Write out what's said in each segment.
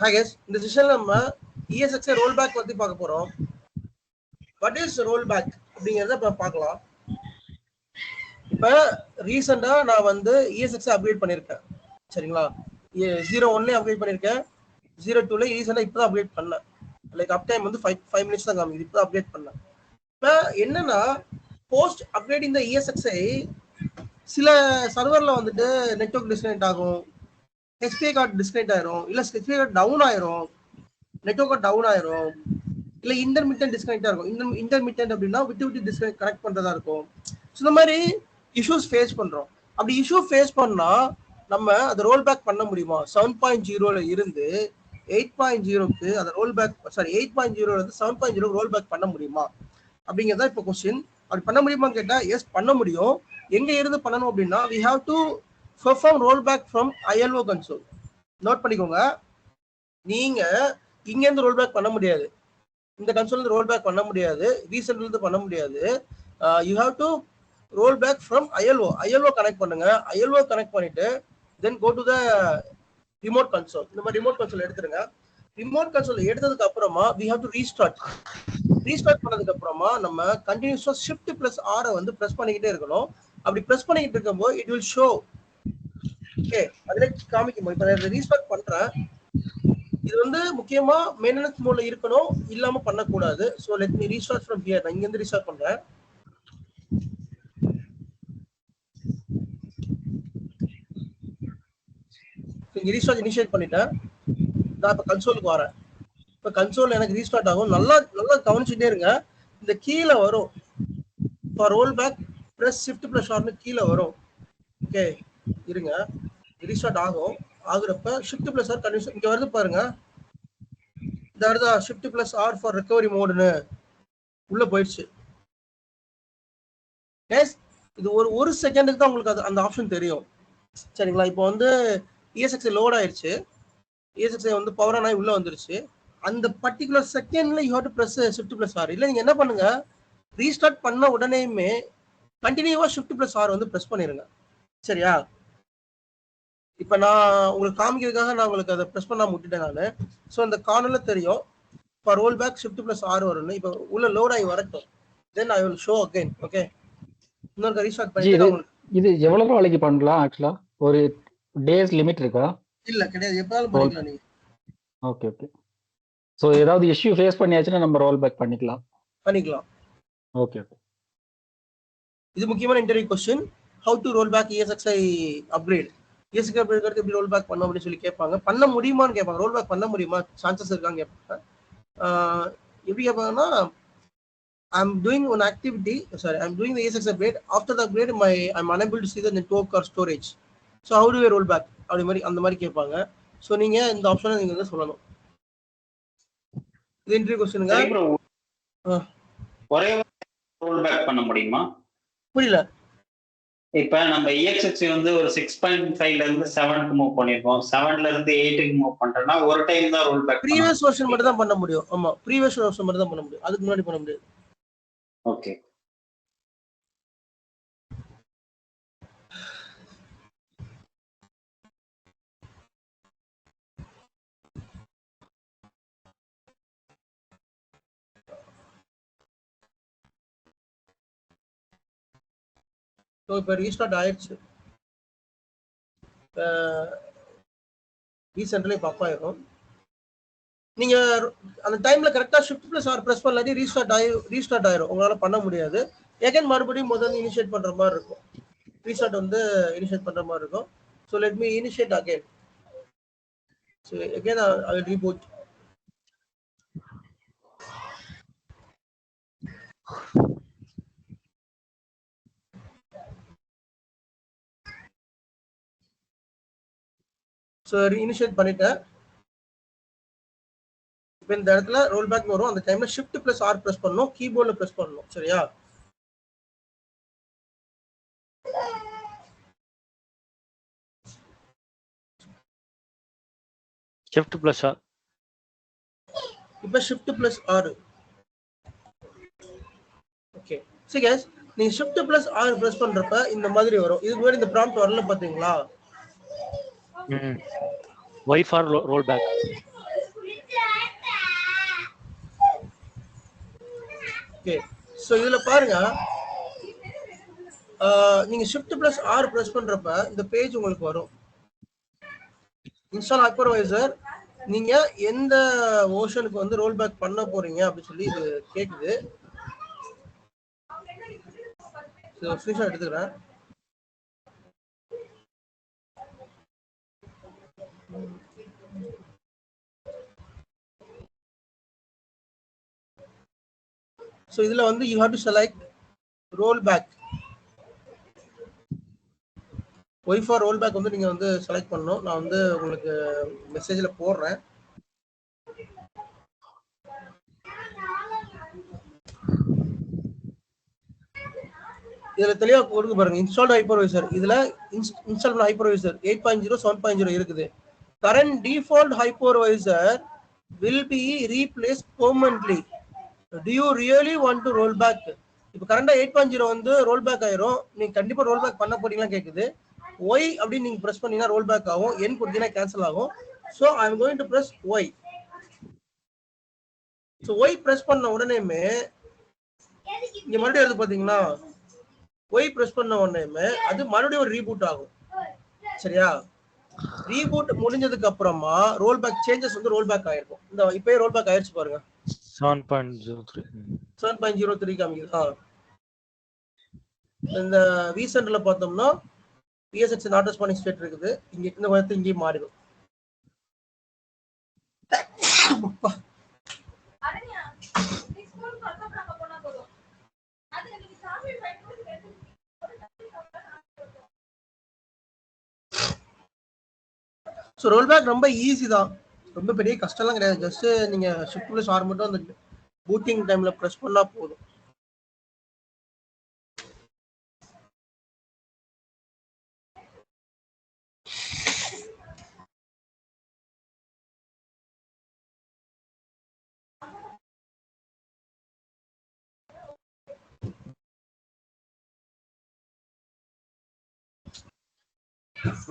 Hi guys இந்த செஷன்ல நம்ம ESX roll back பத்தி பார்க்க போறோம். வாட் இஸ் ரோல் பேக் அப்படிங்கறத இப்ப பார்க்கலாம். இப்ப ரீசெண்டா நான் வந்து இஎஸ்எக்ஸ் அப்கிரேட் பண்ணிருக்கேன் சரிங்களா? ஜீரோ ஒன்லயே அப்கிரேட் பண்ணிருக்கேன் ஜீரோ டூல ரீசெண்டா இப்பதான் அப்கிரேட் பண்ணேன். லைக் அப் டைம் வந்து ஃபைவ் ஃபைவ் மினிட்ஸ் தான் காமிக்குது. இப்பதான் அப்டேட் பண்ணேன். இப்ப என்னன்னா போஸ்ட் அப்டேட் இந்த இஎஸ்எக்ஸ்ஐ சில சர்வர்ல வந்துட்டு நெட்ஒர்க் டிஸ்கனெக்ட் ஆகும். ஹெச்பிஐ கார்டு டிஸ்கனெக்ட் ஆயிரும். இல்ல ஹெச்பிஐ கார்டு டவுன் ஆயிரும். நெட்ஒர்க் டவுன் ஆயிரும். இல்ல இன்டர்மீடியன் டிஸ்கனெக்டா இருக்கும். இந்த இன்டர்மீடியன் அப்படின்னா விட்டு விட்டு டிஸ்கனெக்ட் கனெக்ட் பண்றதா இருக்கும். ஸோ இந்த மாதிரி இஷ்யூஸ் ஃபேஸ் பண்றோம். அப்படி இஷ்யூ ஃபேஸ் பண்ணா நம்ம அதை ரோல் பேக் பண்ண முடியுமா? செவன் பாயிண்ட் ஜீரோல இருந்து எயிட் பாயிண்ட் ஜீரோக்கு அதை roll back sorry eight point ஜீரோல இருந்து seven point zero roll back பண்ண முடியுமா? அப்படிங்கிறதா இப்போ கொஸ்டின் அப்படி பண்ண முடியுமான்னு கேட்டால் எஸ் பண்ண முடியும். எங்க இருந்து பண்ணணும் அப்படின்னா we have to perform roll back from ILO console note பண்ணிக்கோங்க. நீங்க இங்கேருந்து ரோல் பேக் பண்ண முடியாது. இந்த கன்சோல்லேருந்து ரோல் பேக் பண்ண முடியாது. ரீசென்ட்லேருந்து பண்ண முடியாது. You have to roll back from ILO ILO connect பண்ணுங்க. ஐஎல்ஓ கனெக்ட் பண்ணிட்டு then go to the remote console இந்த மாதிரி ரிமோட் கன்சோல் எடுத்துருங்க. ரிமோட் கன்சோல் எடுத்ததுக்கு அப்புறமா we have to restart restart பண்ணதுக்கு அப்புறமா நம்ம கண்டினியூஸா ஷிஃப்ட் பிளஸ் ஆரை வந்து ப்ரெஸ் பண்ணிக்கிட்டே இருக்கணும். அப்படி ப்ரெஸ் பண்ணிக்கிட்டு இருக்கும்போது இட் வில் ஷோ ஓகே அதுல காமிக்கும்? இப்ப நான் ரீஸ்டார்ட் பண்றேன். இது வந்து முக்கியமா மெயின்டெனன்ஸ் மோட்ல இருக்கணும் இல்லாம பண்ணக்கூடாது. So let me restart from here நான் இங்க இருந்து ரீஸ்டார்ட் பண்றேன் இங்க ரீஸ்டார்ட் இனிஷியேட் பண்ணிட்டேன். நான் இப்ப கன்சோலுக்கு வரேன். இப்ப கன்சோல் எனக்கு ரீஸ்டார்ட் ஆகும். நல்லா நல்லா கவனிச்சுட்டே இருங்க. இந்த கீழே வரும். For roll back plus shift plus ஆர்னு கீழே வரும். ஓகே இருங்க. ரீஸ்டார்ட் ஆகும். ஆகுறப்ப ஷிஃப்ட் ப்ளஸ் ஆர் கண்டிஷன் இங்கே வருது பாருங்க. இந்த வருதா? Shift plus R for recovery மோடுன்னு உள்ள போயிடுச்சு. எஸ் இது ஒரு ஒரு செகண்டுக்கு தான் உங்களுக்கு அது அந்த ஆப்ஷன் தெரியும். சரிங்களா? இப்போ வந்து இஎஸ்எக்ஸ்ஐ லோட் ஆயிடுச்சு. இஎஸ்எக்ஸ்ஐ வந்து பவர் ஆன் ஆகி உள்ள வந்துருச்சு. அந்த பர்டிகுலர் செகண்ட்ல you have to press shift plus R இல்லை நீங்க என்ன பண்ணுங்க? ரீஸ்டார்ட் பண்ண உடனேயுமே கண்டினியூவா ஷிஃப்ட் பிளஸ் ஆர் வந்து பிரஸ் பண்ணிருங்க. சரியா? இப்ப நான் உங்களுக்கு காமிக்கிறதுக்காக நான் உங்களுக்கு அதை பிரஸ் பண்ணாம விட்டுட்டேன் நான். ஸோ அந்த கார்னர்ல தெரியும். இப்போ roll back shift plus R வரும்னு. இப்போ உள்ள லோட் ஆகி வரட்டும். Then I will show again okay இன்னொரு ரீஸ்டார்ட் பண்ணிட்டு இது எவ்வளவு நாளைக்கு பண்ணலாம் ஆக்சுவலா ஒரு டேஸ் லிமிட் இருக்கா? இல்ல கிடையாது. எப்பனாலும் பண்ணிக்கலாம் நீங்க. ஓகே ஓகே ஸோ ஏதாவது இஷ்யூ ஃபேஸ் பண்ணியாச்சுன்னா நம்ம ரோல் பேக் பண்ணிக்கலாம். பண்ணிக்கலாம். ஓகே ஓகே இது முக்கியமான interview question how to roll back ESXi upgrade upgrade எடுத்து எப்படி ரோல் பேக் பண்ண அப்படின்னு சொல்லி கேட்பாங்க. பண்ண முடியுமான்னு கேட்பாங்க. ரோல் பேக் பண்ண முடியுமா? சான்சஸ் இருக்கான்னு கேட்பாங்க. எப்படி கேட்பாங்கன்னா I'm doing one activity sorry I'm doing the ESX upgrade after the upgrade my I'm unable to see the network or storage so how to roll back அப்படி மாதிரி அந்த மாதிரி கேட்பாங்க. ஸோ நீங்க இந்த ஆப்ஷனை நீங்க வந்து சொல்லணும். இது இன்டர்வியூ கொஸ்டினுங்க. ஒரே ரோல் பேக் பண்ண முடியுமா? புரியல. இப்ப நம்ம இஎக்ஸ்எக்ஸ் வந்து ஒரு சிக்ஸ் பாயிண்ட் ஃபைவ்ல இருந்து செவனுக்கு மூவ் பண்ணிருக்கோம். செவன்ல இருந்து எயிட்டுக்கு மூவ் பண்றோம்னா ஒரு டைம் தான் ரோல் பேக் ப்ரீவியஸ் வெர்ஷன் மட்டும் தான் பண்ண முடியும். ஆமா ப்ரீவியஸ் வெர்ஷன் மட்டும் தான் பண்ண முடியும். அதுக்கு முன்னாடி பண்ண முடியாது. ஓகே ஸோ இப்போ ரீஸ்டார்ட் ஆயிடுச்சு ரீசெண்ட்ல இப்போ அப் ஆயிரும் நீங்க அந்த டைம்ல கரெக்டாக ஷிஃப்ட் ப்ளஸ் ஆர் பிரஸ் பண்ணலாட்டி ரீஸ்டார்ட் ஆகி ரீஸ்டார்ட் ஆயிரும் உங்களால பண்ண முடியாது. எகைன் மறுபடியும் முதல்ல இனிஷியேட் பண்ற மாதிரி இருக்கும். ரீஸ்டார்ட் வந்து இனிஷியேட் பண்ற மாதிரி இருக்கும். So let me initiate again so again I Thank you. So initiate பண்ணிட்டேன். இப்போ இந்த இடத்துல ரோல் பேக் வரும். அந்த டைம்ல ஷிஃப்ட் பிளஸ் ஆர் பிரஸ் பண்ணணும். கீபோர்டில் பிரஸ் பண்ணணும். சரியா? ஷிஃப்ட் பிளஸ் ஆர் இப்போ ஷிஃப்ட் பிளஸ் ஆர் ஓகே சரி கேஸ் நீங்க ஷிஃப்ட் பிளஸ் ஆர் பிரஸ் பண்றப்ப இந்த மாதிரி வரும். இதுக்கு முன்னாடி இந்த ப்ராம்ப்ட் வரல பாத்தீங்களா? Y for roll back okay so இதில் பாருங்க. நீங்க ஷிஃப்ட் பிளஸ் ஆர் ப்ரெஸ் பண்றப்ப இந்த பேஜ் உங்களுக்கு வரும். இன்ஸ்டால் அக்வர்வைசர் நீங்க எந்த ஓஷனுக்கு வந்து ரோல் பேக் பண்ண போறீங்க அப்படின்னு சொல்லி இது கேட்குது ஸ்கிரீன்ஷாட் எடுத்துக்கிறேன். ஸோ இதுல வந்து you have to select roll back Y for roll back வந்து நீங்கள் வந்து செலக்ட் பண்ணணும். நான் வந்து உங்களுக்கு மெசேஜில் போடுறேன். இதில் தெளிவாக கொடுக்க பாருங்க. இன்ஸ்டால் ஹைப்பர்வைசர் இதில் install hypervisor eight point zero seven point zero இருக்குது. Current default hypervisor will be replace permanently. Do you really want to roll back இப்போ கரண்டா எயிட் பாயிண்ட் ஜீரோ வந்து ரோல் பேக் ஆயிரும். நீங்க கண்டிப்பா ரோல் பேக் பண்ண போறீங்களா கேக்குது. ஒய் அப்படின்னு நீங்க பிரஸ் பண்ணீங்கன்னா ரோல் பேக் ஆகும். என் கொடுத்தீங்கன்னா கேன்சல் ஆகும். So I am going to press Y so Y press பண்ண உடனேமே இங்க மறுபடியும் எடுத்து பாத்தீங்களா? ஒய் பிரஸ் பண்ண உடனேமே அது மறுபடியும் ஒரு ரீபூட் ஆகும். சரியா? ரீபூட் முடிஞ்சதுக்கு அப்புறமா ரோல் பேக் சேஞ்சஸ் வந்து ரோல் பேக் ஆயிருக்கும். இந்த இப்பயே ரோல் பேக் ஆயிருச்சு பாருங்க. Seven point zero three seven point zero three காமிக்குது. இந்த ரீசெண்ட்ல பார்த்தோம்னா பிஎஸ்எக்ஸ் நாட் ரெஸ்பாண்டிங் ஸ்டேட் இருக்குது. இங்க இந்த இடத்துல இங்கேயும் மாறிடும். ஸோ ரோல் பேக் ரொம்ப ஈஸி தான். ரொம்ப பெரிய கஷ்டம்லாம் கிடையாது. ஜஸ்ட் நீங்கள் ஷிஃப்ட் ப்ளஸ் ஆர் மட்டும் அந்த பூட்டிங் டைமில் ப்ரெஸ் பண்ணால் போதும்.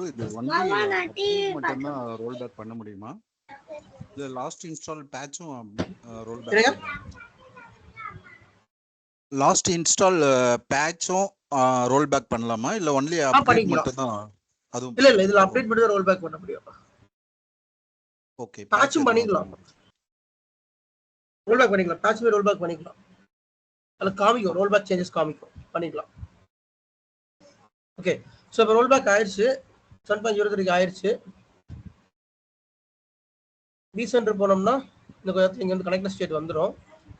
இது ஒன்லி மட்டும்தான் ரோல் பேக் பண்ண முடியுமா? இல்ல லாஸ்ட் இன்ஸ்டால் பேட்சும் ரோல்? பேக் லாஸ்ட் இன்ஸ்டால் பேட்சும் ரோல் பேக் பண்ணலாமா? இல்ல ஒன்லி அப்டேட். மட்டும் தான் அதுவும் இல்ல இல்ல இதுல அப்டேட் பண்ணி ரோல் பேக் பண்ண முடியும். ஓகே patch-ம் பண்ணிக்கலாம். ரோல் பேக் பண்ணிக்கலாம். பேட்ச் ரோல் பேக் பண்ணிக்கலாம். அதுல காமிக்கும். ரோல் பேக் சேஞ்சஸ் காமிக்கும். பண்ணிக்கலாம். ஓகே ஸோ இப்போ ரோல் பேக் ஆயிடுச்சு செவன் பாயிண்ட் ஜீரோ த்ரீக்கு ஆயிடுச்சு பி சென்டர் போனோம்னா இந்த கொஞ்சம் இங்க வந்து கனெக்ட் ஸ்டேட் வந்துடும்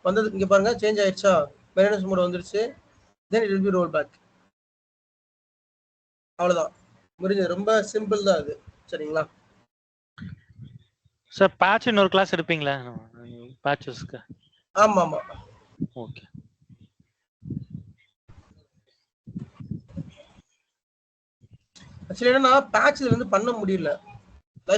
வந்தது இங்க பாருங்க சேஞ்ச் ஆயிடுச்சா மெயின்டெனன்ஸ் மோட் வந்துருச்சு. Then it will be roll back அவ்வளவுதான். முடிஞ்சது. ரொம்ப சிம்பிள் தான் அது. சரிங்களா? சார் பேட்ச் இன்னொரு கிளாஸ் எடுப்பீங்களா? பேட்சஸ்க்கு ஆமா ஆமா ஓகே ஆக்சுவலி என்னன்னா பேட்ச் இதுல இருந்து பண்ண முடியல.